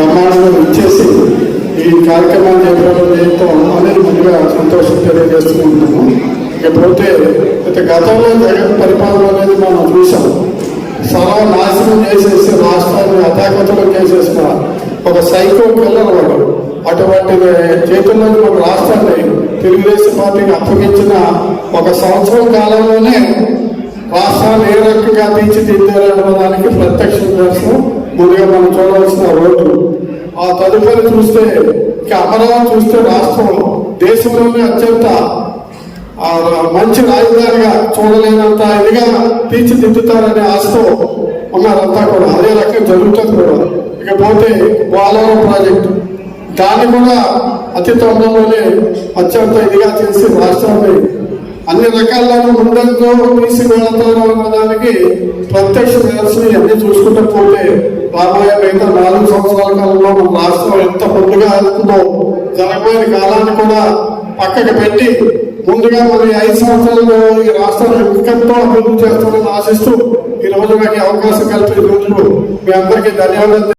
బ్రహ్మాండంగా ఇచ్చేసి ఈ కార్యక్రమాన్ని జరపడం చేయటం అనేది ముందుగా సంతోషం తెలియజేస్తున్నాము. ఇకపోతే అయితే గతంలో జగన్ పరిపాలన అనేది మనం చూసాం. సర్వనాశనం చేసేసి రాష్ట్రాన్ని అతాకతలో చేసేసిన ఒక సైకో పిల్లలు వాడు. అటువంటి చేతుల్లో ఒక రాష్ట్రాన్ని తెలుగుదేశం పార్టీకి అప్పగించిన ఒక సంవత్సరం కాలంలోనే రాష్ట్రాన్ని ఏ రకంగా తీర్చిదిద్దారనే దానికి ప్రత్యక్ష దర్శనం ముందుగా మనం చూడవలసిన రోడ్డు ఆ తదుపరి చూస్తే ఇక అమరావతి చూస్తే రాష్ట్రం దేశంలోనే అత్యంత మంచి రాజధానిగా చూడలేనంత ఇదిగా తీర్చిదిద్దుతారనే ఆశతో ఉన్నారంతా కూడా. అదే రకంగా జరుగుతుంది కూడా. ఇకపోతే పోలవరం ప్రాజెక్టు. దాన్ని కూడా అతి తొందరలోనే అత్యంత ఇదిగా చేసి రాష్ట్రాన్ని అన్ని రకాలను ముందంతో తీసుకువెళతారు అన్న దానికి ప్రత్యక్ష నిదర్శనం అన్ని చూసుకుంటూ పోతే రాబోయే మిగతా నాలుగు సంవత్సరాల కాలంలో మన రాష్ట్రం ఎంత ముందుగా వెళ్తుందో జరగబోయే కాలాన్ని కూడా పక్కకు పెట్టి ముందుగా మరి ఐదు సంవత్సరాల్లో ఈ రాష్ట్రాన్ని ఎంతో అభివృద్ధి చేస్తామని ఆశిస్తూ ఈ రోజు నాకు అవకాశం కల్పించినందుకు మీ అందరికీ ధన్యవాదాలు.